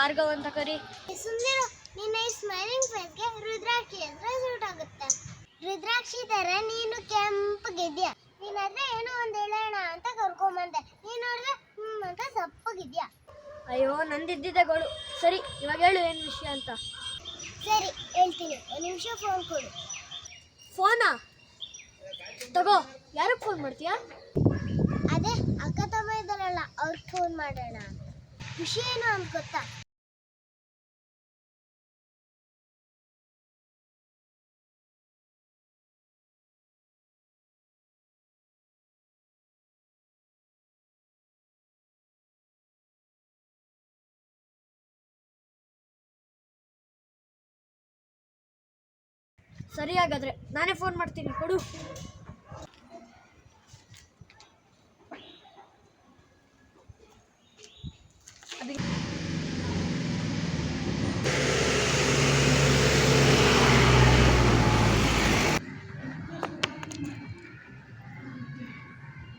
ಭಾರ್ಗವ್ ಅಂತ ಕರಿ ನಿನ್ನ ಈ ಸ್ಮೈಲಿಂಗ್ ಫೇಸ್ಗೆ ರುದ್ರಾಕ್ಷಿ ಅಂದ್ರೆ ಸೂಟ್ ಆಗುತ್ತೆ ರುದ್ರಾಕ್ಷಿ ತರ ನೀನು ಕೆಂಪಗಿದ್ಯಾ ನೀನ್ ಹತ್ರ ಏನೋ ಒಂದು ಹೇಳೋಣ ಅಂತ ಕರ್ಕೊಂಬಂದೆ. ನೀನು ನೋಡಿದ್ರೆ ಹ್ಮ್ ಅಂತ ಸಪ್ಪಗಿದ್ಯಾ ಅಯ್ಯೋ ನಂದಿದ್ದಿದೆ ಗೋಳು. ಸರಿ ಇವಾಗ ಹೇಳು ಏನು ವಿಷಯ ಅಂತ. ಸರಿ ಹೇಳ್ತೀನಿ. ಒಂದು ನಿಮಿಷ ಫೋನ್ ಕೊಡು. ಫೋನಾ? ತಗೋ ಯಾರಿಗೆ ಫೋನ್ ಮಾಡ್ತೀಯಾ? ಅದೇ ಅಕ್ಕ ತಮ್ಮ ಇದ್ದಾರಲ್ಲ ಅವ್ರಿಗೆ ಫೋನ್ ಮಾಡೋಣ ಖುಷಿ ಏನು ಅಂತ ಗೊತ್ತಾ? ಸರಿ ಹಾಗಾದ್ರೆ ನಾನೇ ಫೋನ್ ಮಾಡ್ತೀನಿ ಕೊಡು.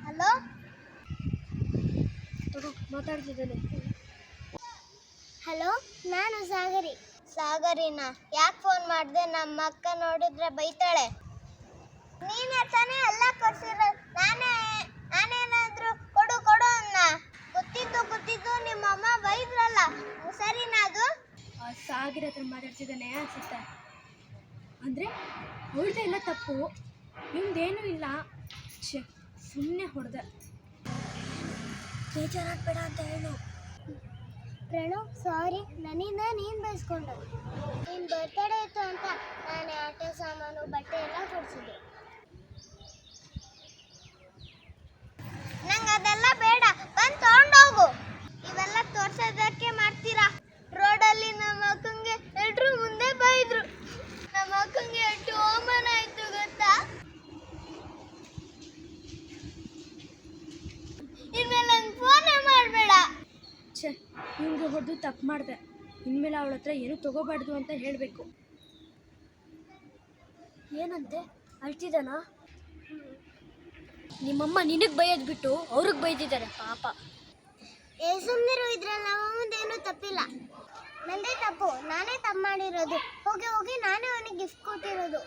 ಹಲೋ ಮಾತಾಡ್ತಿದ್ದೇನೆ. ಹಲೋ ನಾನು ಸಾಗರಿ. ಸಾಗರಿನ? ಯಾಕೆ ಫೋನ್ ಮಾಡಿದೆ? ನಮ್ಮ ಅಕ್ಕ ನೋಡಿದ್ರೆ ಬೈತಾಳೆ. ನೀನೇ ತಾನೇ ಎಲ್ಲ ಕೊಡ್ಸಿರೋ ನಾನೇ ನಾನೇನಾದ್ರೂ ಕೊಡು ಕೊಡು ಅನ್ನ. ಗೊತ್ತಿದ್ದು ಗೊತ್ತಿದ್ದು ನಿಮ್ಮ ಅಮ್ಮ ಬೈದ್ರಲ್ಲ. ಸರಿನಾ ಅದು? ಸಾಗರ ಹತ್ರ ಮಾತಾಡ್ತಿದ್ದಾನೆ ಅನ್ಸುತ್ತೆ. ಅಂದರೆ ಅವಳ್ದೆ ಎಲ್ಲ ತಪ್ಪು. ನಿಮ್ದೇನೂ ಇಲ್ಲ. ಛೆ ಸುಮ್ಮನೆ ಹೊಡೆದೆ. ಬೇಜಾರಾಗಬೇಡ ಅಂತ ಹೇಳು. ಪ್ರಣವ್ ಸಾರಿ ನನ್ನಿಂದ ನೀನು ಬಯಸ್ಕೊಂಡು ನಿನ್ನ ಬರ್ತಡೇ ಇತ್ತು ಅಂತ ನಾನೇ ಆಟ ಸಾಮಾನು, ಬಟ್ಟೆ ಎಲ್ಲ ಕೊಡಿಸಿದೆ ನಂಗೆ ಅದೆಲ್ಲ ಬೇಡ ಬಂದು ತಗೊಂಡೋಗು ಇವೆಲ್ಲ ತೋರ್ಸೋದಕ್ಕೆ ಮಾಡ್ತೀರಾ ರೋಡಲ್ಲಿ ನಮ್ಮ ಅಕ್ಕಂಗೆ ಎಲ್ರೂ ಮುಂದೆ ಬೈದ್ರು ನಮ್ಮ ಅಕ್ಕಂಗೆ ಎಷ್ಟು ಅವಮಾನ ಆಯ್ತು ಗೊತ್ತಾ ಇನ್ಮೇಲೆ ನಂಗೆ ಫೋನೇ ಮಾಡಬೇಡ ಛೆ ಇವ್ನಿಗೆ ಹೊಡೆದು ತಪ್ಪು ಮಾಡಿದೆ ಇನ್ಮೇಲೆ ಅವಳ ಹತ್ರ ಏನು ತಗೋಬಾರ್ದು ಅಂತ ಹೇಳಬೇಕು. ಏನಂತೆ? ಅಳ್ತಿದ್ದಾನಾ? ನಿಮ್ಮಮ್ಮ ನಿನಗೆ ಬೈಯೋದು ಬಿಟ್ಟು ಅವ್ರಿಗೆ ಬೈದಿದ್ದಾರೆ ಪಾಪ. ಏ ಸುಮ್ಮನಿರು ಇದ್ರಲ್ಲಿ. ನಮ್ಮ ಮುಂದೇನು ತಪ್ಪಿಲ್ಲ. ನಂದೇ ತಪ್ಪು. ನಾನೇ ತಪ್ಪು ಮಾಡಿರೋದು. ಹೋಗಿ ಹೋಗಿ ನಾನೇ ಅವನಿಗೆ ಗಿಫ್ಟ್ ಕೊಟ್ಟಿರೋದು.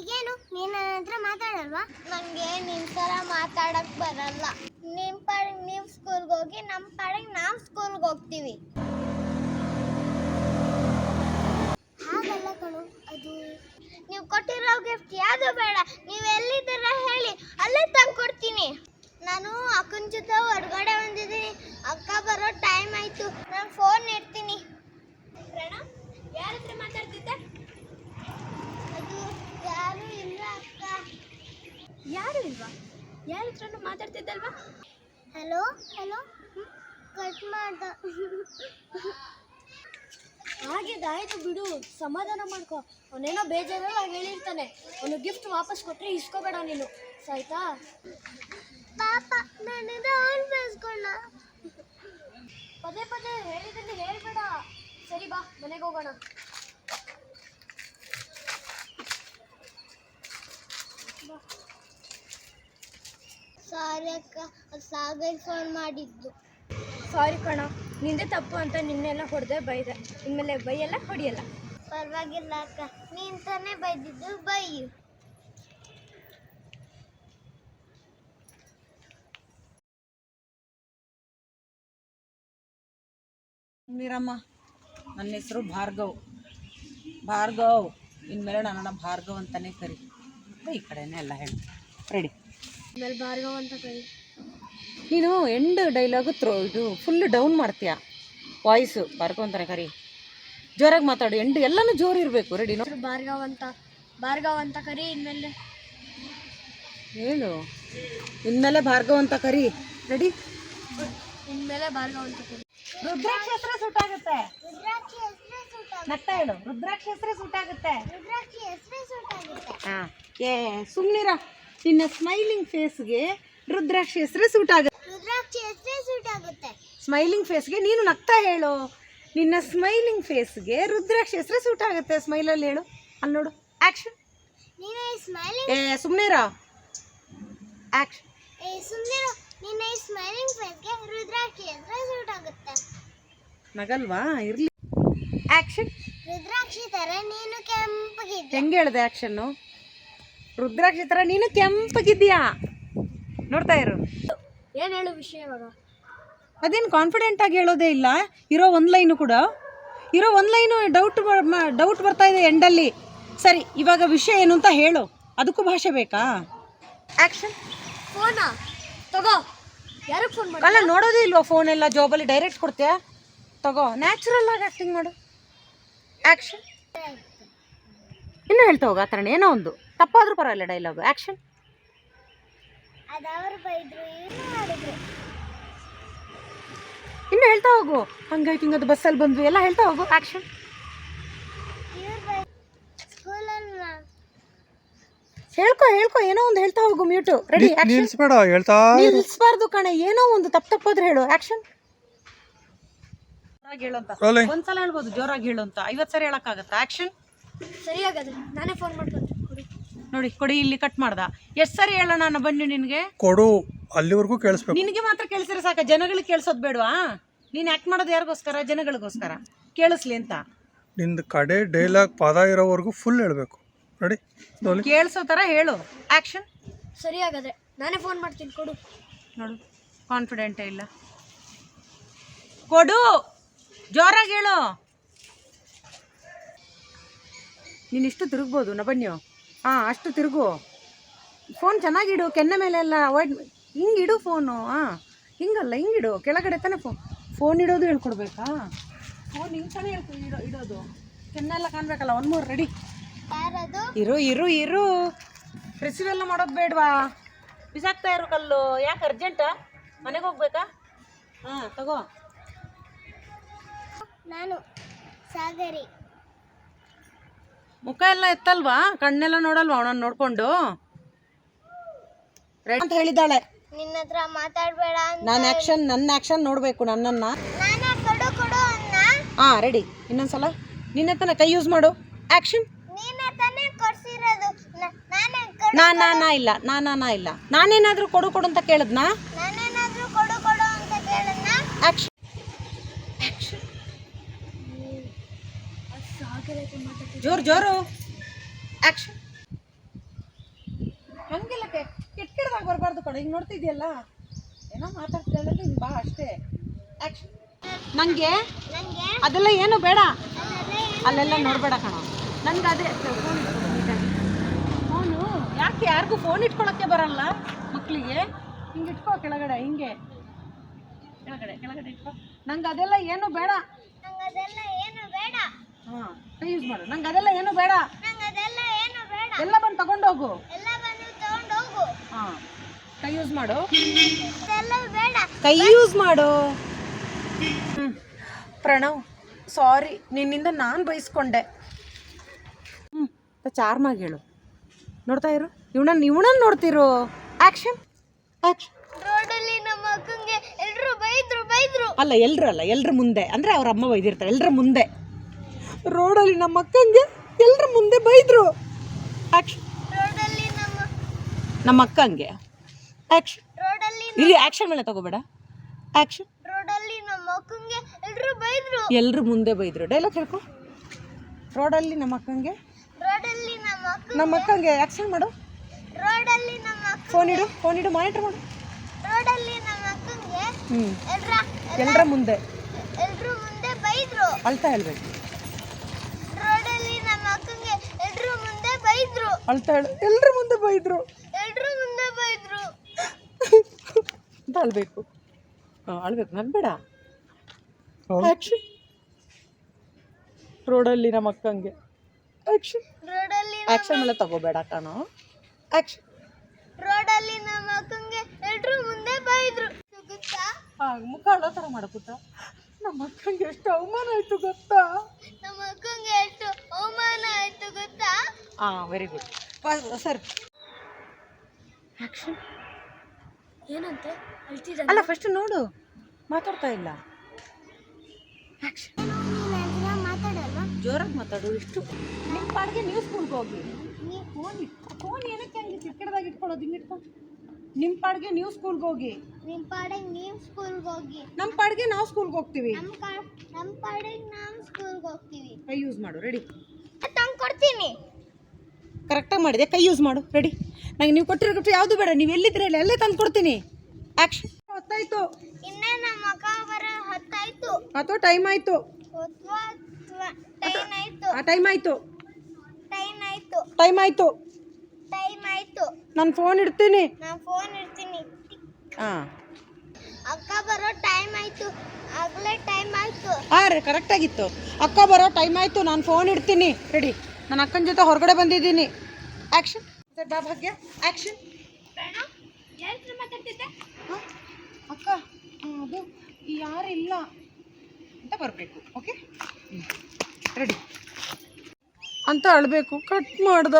ಈಗೇನು? ನೀನು ನನ್ನ ಹತ್ರ ಮಾತಾಡಲ್ವಾ? ನನಗೆ ನಿನ್ನ ಥರ ಮಾತಾಡಕ್ ಬರಲ್ಲ. ನಿಮ್ಮ ಪಾಡಿಗೆ ನೀವು ಸ್ಕೂಲ್ಗೆ ಹೋಗಿ ನಮ್ಮ ಪಾಡಿಗೆ ನಾವು ಸ್ಕೂಲ್ಗೆ ಹೋಗ್ತೀವಿ. ಅದು. ನೀವು ಕೊಟ್ಟಿರೋ ಗಿಫ್ಟ್ ಯಾವುದು ಬೇಡ, ನೀವು ಎಲ್ಲಿದ್ದೀರ ಹೇಳಿ, ಅಲ್ಲೇ ತಂದು ಕೊಡ್ತೀನಿ. ನಾನು ಅಕ್ಕನ ಜೊತೆ ಹೊರಗಡೆ ಬಂದಿದ್ದೀನಿ, ಅಕ್ಕ ಬರೋ ಟೈಮ್ ಆಯಿತು, ನಾನು ಫೋನ್ ಇಡ್ತೀನಿ. ಯಾರ ಮಾತಾಡ್ತಿದ್ದೆ? ಅದು ಯಾರು ಇಲ್ಲ ಅಕ್ಕ? ಯಾರು ಇಲ್ವಾ? ಯಾರ ಹತ್ರನೂ ಮಾತಾಡ್ತಿದ್ದಲ್ವಾ ಹಲೋ ಹಲೋ ಕಟ್ ಮಾಡ್ದ. ಆಗಿದ್ದಾಯ್ತು ಬಿಡು ಸಮಾಧಾನ ಮಾಡ್ಕೊ. ಅವನೇನೋ ಬೇಜಾರಲ್ಲ ಹೇಳಿರ್ತಾನೆ. ಅವನು ಗಿಫ್ಟ್ ವಾಪಸ್ ಕೊಟ್ಟರೆ ಇಸ್ಕೋಬೇಡ ನೀನು. ಸಾಯ್ತಾ? ಪಾಪ ನನ್ನಿಂದ ಅವನು ಬೇಯಿಸ್ಕೊಂಡ ಪದೇ ಪದೇ ಹೇಳಿದ್ದನ್ನು ಹೇಳ್ಬೇಡ. ಸರಿ ಬಾ ಮನೆಗೆ ಹೋಗೋಣ. ಸಾರಿ ಅಕ್ಕ ಸಾಗರ್ ಫೋನ್ ಮಾಡಿದ್ದು. ಸಾರಿ ಕಣ ನಿಂದೆ ತಪ್ಪು ಅಂತ ನಿನ್ನೆಲ್ಲ ಹೊಡೆದೆ ಬೈದೆ. ಇನ್ಮೇಲೆ ಬೈಯಲ್ಲ ಹೊಡಿಯಲ್ಲ? ಪರವಾಗಿಲ್ಲ ಅಕ್ಕ ನೀನ್ ತಾನೇ ಬೈದಿದ್ದು ಬೈ ನೀರಮ್ಮ ನನ್ನ ಹೆಸರು ಭಾರ್ಗವ್. ಭಾರ್ಗವ್ ಇನ್ಮೇಲೆ ನನ್ನನ್ನು ಭಾರ್ಗವ್ ಅಂತಾನೆ ಕರಿ. ಈ ಕಡೆನೆ ಎಲ್ಲ ಹೇಳಿ. ರೆಡಿ ಆಮೇಲೆ ಭಾರ್ಗವ್ ಅಂತ ಕರಿ ನೀನು ಎಂಡ್ ಡೈಲಾಗು ತ್ರೋ ಇದು ಫುಲ್ ಡೌನ್ ಮಾಡ್ತೀಯ? ವಾಯ್ಸು ಬಾರ್ಗೋ ಅಂತಾನೆ ಕರಿ. ಜೋರಾಗಿ ಮಾತಾಡು ಎಂಡ್ ಎಲ್ಲನೂ ಜೋರು ಇರಬೇಕು ರೆಡಿ ಹೆಸರು ಬಾರ್ಗಾವ್ ಅಂತ ಬಾರ್ಗಾವ್ ಅಂತ ಕರಿ ಇನ್ಮೇಲೆ. ಏನು ಇನ್ಮೇಲೆ ಬಾರ್ಗಾವ್ ಅಂತ ಕರಿ. ರೆಡಿ ಇನ್ಮೇಲೆ ಬಾರ್ಗಾವ್ ಅಂತ ಕರಿ. ರುದ್ರಾಕ್ಷ ಹೆಸರೇ ಸುಟ್ಟಾಗುತ್ತೆ ನಗ್ತಾ ಹೇಳು. ರುದ್ರಾಕ್ಷಿ ಹೆಸರೇ ಸೂಟ್ ಆಗುತ್ತೆ. ರುದ್ರಾಕ್ಷಿ ಹೆಸರೇ ಸೂಟ್ ಆಗುತ್ತೆ. ಹಾಂ. ಏ ಸುಮ್ಮನಿರ ನಿನ್ನ ಸ್ಮೈಲಿಂಗ್ ಫೇಸ್ಗೆ ರುದ್ರಾಕ್ಷಿ ಹೆಸರೇ ಸೂಟ್ ಆಗುತ್ತೆ ರುದ್ರಾಕ್ಷಿ ಹೆಸರೇ ಸೂಟ್ ಆಗುತ್ತೆ. ಸ್ಮೈಲಿಂಗ್ ಫೇಸ್ಗೆ ನೀನು ನಗ್ತಾ ಹೇಳು. ನಿನ್ನ ಸ್ಮೈಲಿಂಗ್ ಫೇಸ್ಗೆ ರುದ್ರಾಕ್ಷಿ ಹೆಸರೇ ಸೂಟ್ ಆಗುತ್ತೆ. ಸ್ಮೈಲಲ್ಲಿ ಹೇಳು. ಅಲ್ಲಿ ನೋಡು. ಆ್ಯಕ್ಷನ್ ನೀನು ಸ್ಮೈಲಿಂಗ್ ಏ ಸುಮ್ಮನಿರ ಆ್ಯಕ್ಷನ್ ಏ ಸುಮ್ಮನಿರು ನಿನ್ನ ಸ್ಮೈಲಿಂಗ್ ಫೇಸ್ಗೆ ರುದ್ರಾಕ್ಷಿ ಹೆಸರೇ ಸೂಟ್ ಆಗುತ್ತೆ. ನಗಲ್ವಾ? ಇರ್ಲಿ. ಆಕ್ಷನ್ ರುದ್ರಾಕ್ಷಿ ತರ ನೀನು ಕೆಂಪಗಿದ್ದೆ. ಹೆಂಗೆ ಹೇಳಿದೆ ಆಕ್ಷನ್ನು ರುದ್ರಾಕ್ಷಿ ಥರ ನೀನು ಕೆಂಪಗಿದ್ಯಾ ನೋಡ್ತಾ ಇರು. ಏನು ಹೇಳು ವಿಷಯ ಇವಾಗ? ಅದೇನು ಕಾನ್ಫಿಡೆಂಟ್ ಆಗಿ ಹೇಳೋದೇ ಇಲ್ಲ? ಇರೋ ಒಂದು ಲೈನು ಕೂಡ. ಇರೋ ಒಂದು ಲೈನು ಡೌಟ್ ಡೌಟ್ ಬರ್ತಾ ಇದೆ ಎಂಡಲ್ಲಿ ಸರಿ ಇವಾಗ ವಿಷಯ ಏನು ಅಂತ ಹೇಳು. ಅದಕ್ಕೂ ಭಾಷೆ ಬೇಕಾ? ಆಕ್ಷನ್ ಫೋನಾ ತಗೋ. ಯಾರಿಗೆ ಫೋನ್ ಮಾಡಿ ಅಲ್ಲ ನೋಡೋದೇ ಇಲ್ವಾ ಫೋನ್ ಎಲ್ಲ? ಜಾಬಲ್ಲಿ ಡೈರೆಕ್ಟ್ ಕೊಡ್ತೀಯಾ? ತಗೋ. ನ್ಯಾಚುರಲ್ ಆಗಿ ಆಕ್ಟಿಂಗ್ ಮಾಡು. ಆ್ಯಕ್ಷನ್ ಇನ್ನೂ ಹೇಳ್ತಾ ಹೋಗ ಆ ಥರ ಏನೋ ಒಂದು. ತಪ್ಪಾದ್ರೂ ಪರವಾಗಿಲ್ಲ ಡೈಲಾಗ್ ಆ್ಯಕ್ಷನ್ ಅದವರು ಬೈದ್ರು ಏನು ಮಾಡಿದ್ರು. ಇನ್ನು ಹೇಳ್ತಾ ಹೋಗು. ಹಂಗಾಯ್ತು ಹಿಂಗದು ಬಸ್ಸಲ್ಲಿ ಬಂದ್ವಿ. ಎಲ್ಲ ಹೇಳ್ತಾ ಹೋಗು. ಆಕ್ಷನ್ ಹೇಳ್ಕೊ ಹೇಳ್ಕೊ ಏನೋ ಒಂದು ಹೇಳ್ತಾ ಹೋಗು ಮ್ಯೂಟು ರೆಡಿ ನಿಲ್ಸ್ಬೇಡ ಹೇಳ್ತಾ. ನಿಲ್ಸ್ಬಾರ್ದು ಕಣೆ. ಏನೋ ಒಂದು ತಪ್ಪು ತಪ್ಪಾದ್ರೆ ಹೇಳು. ಆ್ಯಕ್ಷನ್ ಹೇಳು ಅಂತ. Rolling. ಒಂದ್ಸಲ ಹೇಳ್ಬೋದು ಜೋರಾಗಿ ಹೇಳು ಅಂತ. ಐವತ್ತು ಸರಿ ಹೇಳಕ್ಕಾಗತ್ತಾ? ಆ್ಯಕ್ಷನ್ ಸರಿ ಹಾಗಾದ್ರೆ ನಾನೇ ಫೋನ್ ಮಾಡ್ಕೊತೀನಿ. ಕೊಡಿ ನೋಡಿ ಕೊಡಿ ಇಲ್ಲಿ ಕಟ್ ಮಾಡ್ದ. ಎಷ್ಟು ಸರಿ ಹೇಳೋಣ ನಾನು ಬನ್ನಿ ನಿನಗೆ? ಕೊಡು ಅಲ್ಲಿವರೆಗೂ ಕೇಳಿಸ್ಬೇಕು. ನಿನಗೆ ಮಾತ್ರ ಕೇಳಿಸಿದ್ರೆ ಸಾಕ ಜನಗಳಿಗೆ ಕೇಳಿಸೋದು ಬೇಡವಾ? ನೀನು ಆ್ಯಕ್ಟ್ ಮಾಡೋದು ಯಾರಿಗೋಸ್ಕರ? ಜನಗಳಿಗೋಸ್ಕರ? ಕೇಳಿಸ್ಲಿ ಅಂತ. ನಿಂದು ಕಡೆ ಡೈಲಾಗ್ ಪದ ಇರೋವರೆಗೂ ಫುಲ್ ಹೇಳಬೇಕು. ನೋಡಿ ಕೇಳಿಸೋ ಥರ ಹೇಳು. ಆ್ಯಕ್ಷನ್ ಸರಿ ಹಾಗಾದ್ರೆ ನಾನೇ ಫೋನ್ ಮಾಡ್ತೀನಿ ಕೊಡು. ನೋಡು ಕಾನ್ಫಿಡೆಂಟೇ ಇಲ್ಲ. ಕೊಡು ಜೋರಾಗಿ ಹೇಳು. ನೀನಿಷ್ಟು ಇಷ್ಟು ತಿರುಗ್ಬೋದು ನ ಬನ್ನಿಯೋ ಹಾಂ ಅಷ್ಟು ತಿರುಗು. ಫೋನ್ ಚೆನ್ನಾಗಿಡು ಕೆನ್ನೆ ಮೇಲೆ ಎಲ್ಲ ಅವಾಯ್ಡ್ ಹಿಂಗಿಡು ಇಡು ಫೋನು ಹಾಂ ಹಿಂಗಲ್ಲ ಹಿಂಗಿಡು ಕೆಳಗಡೆ ತಾನೆ ಫೋನ್ ಫೋನ್ ಇಡೋದು ಹೇಳ್ಕೊಡ್ಬೇಕಾ? ಫೋನ್ ಹಿಂಗೆ ತಾನೆ ಹೇಳ್ಕೊ ಇಡೋ ಇಡೋದು. ಕೆನ್ನೆ ಎಲ್ಲ ಕಾಣಬೇಕಲ್ಲ ಒಂದು ಮೂರು ರೆಡಿ ಇರು ಇರು ಇರು. ಫ್ರೆಸಿ ಎಲ್ಲ ಮಾಡೋದು ಬೇಡವಾ? ಬಿಸಾಕ್ತಾ ಇರು ಕಲ್ಲು. ಯಾಕೆ ಅರ್ಜೆಂಟ ಮನೆಗೆ ಹೋಗ್ಬೇಕಾ? ಹಾಂ ತಗೋ. ನಾನು ಸಾಗರಿ. ಮುಖ ಎಲ್ಲ ಎತ್ತಲ್ವಾ? ಕಣ್ಣೆಲ್ಲ ನೋಡಲ್ವಾ ಅವನನ್ನ ನೋಡ್ಕೊಂಡು? ರೆಡ್ ಅಂತ ಹೇಳಿದ್ದಾಳೆ. ನಿನ್ನ ಹತ್ರ ಮಾತಾಡಬೇಡ ಅಂತ ನಾನು ಆ್ಯಕ್ಷನ್ ನನ್ನ ಆ್ಯಕ್ಷನ್ ನೋಡಬೇಕು ನನ್ನನ್ನು. ನಾನು ಕೊಡು ಕೊಡು ಅನ್ನ. ಹಾಂ ರೆಡಿ ಇನ್ನೊಂದ್ಸಲ. ನಿನ್ನ ಹತ್ರ ಕೈ ಯೂಸ್ ಮಾಡು. ಆ್ಯಕ್ಷನ್ ನೀನೇ ತಾನೇ ಕೊಡ್ಸಿರೋದು. ನ- ನಾ ನಾ ನಾ ಇಲ್ಲ. ನಾ ನಾ ನಾ ಇಲ್ಲ. ನಾನೇನಾದರೂ ಕೊಡು ಕೊಡು ಅಂತ ಕೇಳಿದ್ನಾ? ಜೋರು. ಜೋರು ಆ್ಯಕ್ಷನ್ ಕೆಟ್ಟ ಕೆಟ್ಟದಾಗ ಬರಬಾರ್ದು ಕಡೆ ಹಿಂಗೆ ನೋಡ್ತಿದ್ಯಲ್ಲ? ಏನೋ ಮಾತಾಡ್ತಿದ್ದಲ್ಲ ಹಿಂಗೆ ಬಾ ಅಷ್ಟೇ. ಆ್ಯಕ್ಷನ್ ನನಗೆ ನನಗೆ ಅದೆಲ್ಲ ಏನು ಬೇಡ. ಅಲ್ಲೆಲ್ಲ ನೋಡಬೇಡ ಕಣ. ನನಗೆ ಅದೇ ಫೋನು ಯಾಕೆ? ಯಾರಿಗೂ ಫೋನ್ ಇಟ್ಕೊಳಕ್ಕೆ ಬರಲ್ಲ? ಮಕ್ಕಳಿಗೆ ಹಿಂಗೆ ಇಟ್ಕೋ ಕೆಳಗಡೆ ಹಿಂಗೆ. ಕೆಳಗಡೆ ಕೆಳಗಡೆ ಇಟ್ಕೋ. ನಂಗೆ ಅದೆಲ್ಲ ಏನು ಬೇಡ ನಂಗೆ ಅದೆಲ್ಲ ಏನು ಬೇಡ ಹಾಂ ಕೈ ಯೂಸ್ ಮಾಡು. ನಂಗೆ ಅದೆಲ್ಲ ಏನು ಬೇಡ. ನಂಗೆ ಅದೆಲ್ಲ ಏನು ಬೇಡ. ಎಲ್ಲ ಬಂದು ತಗೊಂಡೋಗು ಎಲ್ಲ ಬಂದು ತಗೊಂಡು ಹೋಗು. ಹಾಂ ಕೈ ಯೂಸ್ ಮಾಡು. ಅದೆಲ್ಲ ಬೇಡ. ಕೈ ಯೂಸ್ ಮಾಡು. ಪ್ರಣವ್ ಸಾರಿ ನಿನ್ನಿಂದ ನಾನು ಬಯಸ್ಕೊಂಡೆ ಹ್ಞೂ ಚಾರ್ಮಾಗಿ ಹೇಳು. ನೋಡ್ತಾ ಇರು. ಇವನನ್ನ ಇವನನ್ನ ನೋಡ್ತಿರು. ಆಕ್ಷನ್ ಆ್ಯಕ್ಷನ್ ರೋಡಲ್ಲಿ ನಮ್ಮ ಅಕ್ಕಂಗೆ ಎಲ್ರು ಬೈದ್ರು ಬೈದ್ರು. ಅಲ್ಲ ಎಲ್ರು ಅಲ್ಲ ಎಲ್ರ ಮುಂದೆ. ಅಂದರೆ ಅವ್ರ ಅಮ್ಮ ಬೈದಿರ್ತಾರೆ. ಎಲ್ರ ಮುಂದೆ. ರೋಡಲ್ಲಿ ನಮ್ಮ ಅಕ್ಕಂಗೆ ಎಲ್ರ ಮುಂದೆ ಬೈದ್ರು. ಆ್ಯಕ್ಷನ್ ನಮ್ಮ ಅಕ್ಕಂಗೆ. ಆ್ಯಕ್ಷನ್ ಇಲ್ಲಿ ಆ್ಯಕ್ಷನ್ ಮೇಲೆ ತಗೋಬೇಡ ಆ್ಯಕ್ಷನ್ ಎಲ್ರ ಮುಂದೆ ಬೈದ್ರು. ಡೈಲಾಗ್ ಹೇಳ್ಕೊ. ರೋಡಲ್ಲಿ ನಮ್ಮ ಅಕ್ಕಂಗೆ. ನಮ್ಮ ಅಕ್ಕ ನಮ್ಮ ಅಕ್ಕಂಗೆ ಆ್ಯಕ್ಷನ್ ಮಾಡು. ಫೋನ್ ಇಡು ಫೋನ್ ಇಡು ಮಾನಿಟರ್ ಮಾಡು. ಹ್ಞೂ ಎಲ್ಲರ ಮುಂದೆ. ಎಲ್ರು ಮುಂದೆ ಬೈದ್ರು. ಅಳ್ತಾ ಹೇಳ್ಬೇಕು ರೋಡಲ್ಲಿ ನಮ್ಮ ಅಕ್ಕಂಗೆ ಎಲ್ರು ಮುಂದೆ ಬೈದ್ರು. ಅಳ್ತಾ ಹೇಳು. ಎಲ್ಲರ ಮುಂದೆ ಬೈದ್ರು. ಎಲ್ಲರ ಮುಂದೆ ಬೈದ್ರು. ಅಂತ ಅಳ್ಬೇಕು. ಹಾಂ ಅಳ್ಬೇಕು. ನಗ್ಬೇಡ ಆ್ಯಕ್ಷನ್ ರೋಡಲ್ಲಿ ನಮ್ಮ ಅಕ್ಕಂಗೆ. ಆ್ಯಕ್ಷನ್ ರೋಡಲ್ಲಿ ಆ್ಯಕ್ಷನ್ ಮೇಲೆ ತಗೋಬೇಡ ಕಣೋ. ಆಕ್ಷನ್ ರೋಡಲ್ಲಿ ನಮ್ಮ ಅಕ್ಕಂಗೆ ಎಲ್ಲರೂ ಮುಂದೆ ಬೈದ್ರು. ಮುಖ ಅಳೋ ಥರ ಮಾಡು ಪುಟ್ಟ. ನಮ್ಮ ಅಕ್ಕಂಗೆ ಎಷ್ಟು ಅವಮಾನ ಆಯ್ತು ಗೊತ್ತಾ? ನಮ್ಮ ಅಕ್ಕಂಗೆ ಎಷ್ಟು ಅವಮಾನ ಆಯ್ತು ಗೊತ್ತಾ? ಹಾ ವೆರಿ ಗುಡ್ ಸರ್. ಆಕ್ಷನ್ ಏನಂತೆ? ಅಳ್ತಿದ್ದ ಅಲ್ಲ ಫಸ್ಟ್ ನೋಡು. ಮಾತಾಡ್ತಾ ಇಲ್ಲ. ಆ್ಯಕ್ಷನ್ ಮಾತಾಡಲ್ಲ ಜೋರಾಗಿ ಮಾತಾಡು ಇಷ್ಟು ನಿಮ್ಮ ಪಾಡಿಗೆ ನೀವು ಸ್ಕೂಲ್ಗೆ ಹೋಗಿ ಫೋನ್ ಫೋನ್ ಏನಕ್ಕೆ ಹಂಗೆ ಕ್ರಿಕೆಟ್ದಾಗ ಇಟ್ಕೊಳ್ಳೋದು? ಹಿಂಗೆ ಇಟ್ಕೊಂಡು ನಿಮ್ಮ ಪಾಡಿಗೆ ನೀವು ಸ್ಕೂಲ್ಗೆ ಹೋಗಿ ನಿಮ್ ಪಾಡಿಗೆ ನೀವು ಸ್ಕೂಲ್ಗೆ ಹೋಗಿ. ನಮ್ಮ ಪಾಡಿಗೆ ನಾವು ಸ್ಕೂಲ್ಗೆ ಹೋಗ್ತೀವಿ. ನಮ್ಮ ನಮ್ಮ ಪಾಡಿಗೆ ನಾವು ಸ್ಕೂಲ್ಗೆ ಹೋಗ್ತೀವಿ. ಕೈ ಯೂಸ್ ಮಾಡು ರೆಡಿ ತಂದು ಕೊಡ್ತೀನಿ. ಕರೆಕ್ಟಾಗಿ ಮಾಡಿದೆ ಕೈ ಯೂಸ್ ಮಾಡು ರೆಡಿ ನಂಗೆ ನೀವು ಕೊಟ್ಟಿರೋ ಗಿಫ್ಟ್ ಯಾವುದು ಬೇಡ ನೀವು ಎಲ್ಲಿದ್ರೆ ಇಲ್ಲ ಅಲ್ಲೇ ತಂದು ಕೊಡ್ತೀನಿ. ಆ್ಯಕ್ಷನ್ ಹೊತ್ತಾಯ್ತು. ಇನ್ನೇ ನಮ್ಮ ಅಕ್ಕ ಬರೋ ಹೊತ್ತಾಯ್ತು. ಅಥವಾ ಟೈಮ್ ಆಯಿತು. ಟೈಮ್ ಆಯಿತು. ಆ ಟೈಮ್ ಆಯಿತು. ಟೈಮ್ ಆಯ್ತು. ಟೈಮ್ ಆಯಿತು. ಟೈಮ್ ಆಯ್ತು. ನಾನು ಫೋನ್ ಇಡ್ತೀನಿ. ನಾನು ಫೋನ್ ಇಡ್ತೀನಿ. ಅಕ್ಕ ಬರೋ ಟೈಮ್ ಆಯ್ತು. ಆಗ್ಲೇ ಟೈಮ್ ಆಯ್ತು. ಹಾಂ ರೀ ಕರೆಕ್ಟಾಗಿತ್ತು ಅಕ್ಕ ಬರೋ ಟೈಮ್ ಆಯ್ತು. ನಾನು ಫೋನ್ ಇಡ್ತೀನಿ. ರೆಡಿ ನನ್ನ ಅಕ್ಕನ ಜೊತೆ ಹೊರಗಡೆ ಬಂದಿದ್ದೀನಿ. ಆ್ಯಕ್ಷನ್ ಬಾ ಭಾಗ್ಯ. ಆ್ಯಕ್ಷನ್ ಅಕ್ಕ ಅದು ಇಲ್ಲ ಅಂತ ಬರಬೇಕು ಓಕೆ ರೆಡಿ ಅಂತ ಅಳಬೇಕು. ಕಟ್ ಮಾಡ್ದ.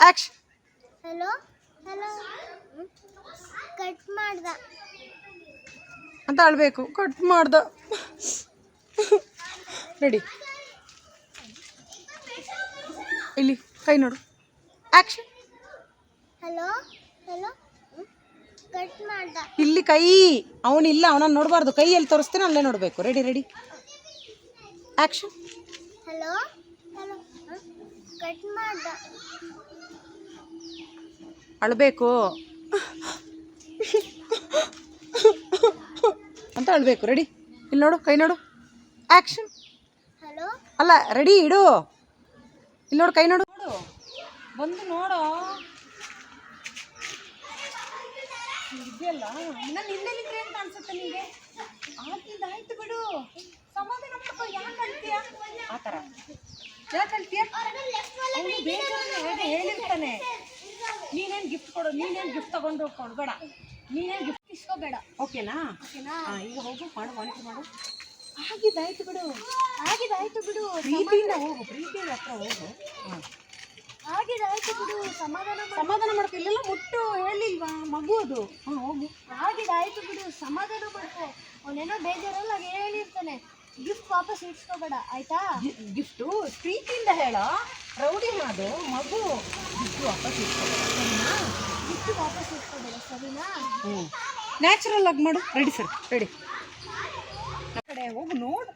ಆ್ಯಕ್ಷನ್ ಹಲೋ ಹಲೋ ಕಟ್ ಮಾಡ್ದ. ಅಂತ ಅಳ್ಬೇಕು ಕಟ್ ಮಾಡ್ದ. ರೆಡಿ ಇಲ್ಲಿ ಕೈ ನೋಡು. ಆ್ಯಕ್ಷನ್ ಹಲೋ ಹಲೋ ಕಟ್ ಮಾಡ್ದ. ಇಲ್ಲಿ ಕೈ. ಅವನಿಲ್ಲ ಅವನನ್ನು ನೋಡಬಾರ್ದು. ಕೈ ಎಲ್ಲಿ ತೋರಿಸ್ತೀನಿ ಅಲ್ಲೇ ನೋಡಬೇಕು. Ready ready action hello hello cut ಮಾಡ್ದ. ಅಳಬೇಕು. ಅಂತ ಅಳಬೇಕು. ರೆಡಿ ಇಲ್ಲಿ ನೋಡು ಕೈ ನೋಡು. ಆ್ಯಕ್ಷನ್ ಅಲ್ಲ ರೆಡಿ ಇಡು. ಇಲ್ಲಿ ನೋಡು ಕೈ ನೋಡು. ನೋಡು. ಬಂದು ನೋಡು. ಇದೆಯಲ್ಲ? ನಾನು ಹಿಂದೆ ನಿಂತ್ರೆ ಅಂತ ಅನ್ಸುತ್ತೆ ನಿಂಗೆ? ಆಗಿದ್ದಾಯ್ತು ಬಿಡು. ಸಮಾಧಾನ ಮಾಡ್ಕೊ ಯಾಕೆ ಅಳ್ತೀಯ? ಆ ಥರ. ಯಾಕೆ ಅಳ್ತೀಯ? ಹೇಗೆ ಹೇಳಿರ್ತಾನೆ. ನೀನೇನು ಗಿಫ್ಟ್ ಕೊಡು ನೀನೇನು ಗಿಫ್ಟ್ ತಗೊಂಡು ಕೊಡಬೇಡ ನೀನೇನು ಗಿಫ್ಟ್ ಇಸ್ಕೋಬೇಡ ಓಕೆನಾ? ಓಕೆನಾ? ಹಾಂ ಈಗ ಹೋಗು ಮಾಡು ಮಾನಿಟರ್ ಮಾಡು. ಆಗಿದ್ದಾಯ್ತು ಬಿಡು. ಆಗಿದಾಯ್ತು ಬಿಡು. ಪ್ರೀತಿಯಿಂದ ಹೋಗು ಪ್ರೀತಿಯಿಂದ ಹತ್ರ ಹೋಗು. ಹಾಂ. ಆಗಿದಾಯ್ತು ಬಿಡು. ಸಮಾಧಾನ ಮಾಡು. ಸಮಾಧಾನ ಮಾಡ್ಕೊ ಇಲ್ಲೆಲ್ಲ ಮುಟ್ಟು ಹೇಳಿಲ್ವಾ? ಮಗು ಅದು. ಹಾಂ ಹೋಗು. ಆಗಿದಾಯ್ತು ಬಿಡು. ಸಮಾಧಾನ ಮಾಡ್ಕೊ. ಅವನೇನೋ ಬೇಜಾರಲ್ಲ ಹಾಗೆ ಹೇಳಿರ್ತಾನೆ. ಗಿಫ್ಟ್ ವಾಪಸ್ ಇಟ್ಕೋಬೇಡ ಆಯ್ತಾ? ಗಿಫ್ಟು ಪ್ರೀತಿಯಿಂದ ಹೇಳ. ರೌಡಿ ಮಾಡು ಮಗು ಗಿಫ್ಟ್ ವಾಪಸ್ ಇಟ್ಕೋಬೇಡ ಸರಿನಾ? ಗಿಫ್ಟ್ ವಾಪಸ್ ಇಟ್ಕೋಬೇಡ ಸರಿನಾ? ಹ್ಞೂ ನ್ಯಾಚುರಲ್ ಆಗಿ ಮಾಡು. ರೆಡಿ ಸರ್ ರೆಡಿ ಆ ಕಡೆ ಹೋಗು ನೋಡು.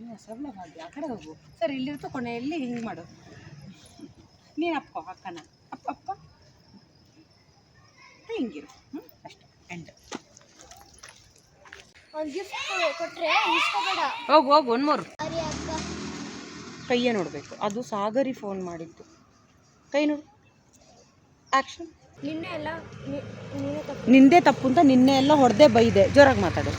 ನೀವು ಸರಳ ಭಾಗ್ಯ ಆ ಕಡೆ ಹೋಗು. ಸರ್ ಇಲ್ಲಿರ್ತು ಕೊನೆಯಲ್ಲಿ ಹಿಂಗೆ ಮಾಡು. ನೀನು ಅಪ್ಪ ಅಕ್ಕನ. ಅಪ್ಪ ಅಪ್ಪ. ಹಿಂಗಿರು. ಹ್ಞೂ ಅಷ್ಟೇ ಎಂಡ್ ಅವ್ನು ಗಿಫ್ಟ್ ಕೊಟ್ರೆ ಇಸ್ಕೋಬೇಡ. ಹೋಗು ಹೋಗು ಒನ್ ಮೋರ್. ಅಕ್ಕ. ಕೈಯೇ ನೋಡಬೇಕು. ಅದು ಸಾಗರಿ ಫೋನ್ ಮಾಡಿದ್ದು. ಕೈ ನೋಡು. ಆ್ಯಕ್ಷನ್ ನಿನ್ನೆ ಎಲ್ಲ ನೀನೇ ತಪ್ಪು. ನಿಂದೇ ತಪ್ಪು ಅಂತ ನಿನ್ನೆ ಎಲ್ಲ ಹೊಡೆದೇ ಬೈದೆ. ಜೋರಾಗಿ ಮಾತಾಡು.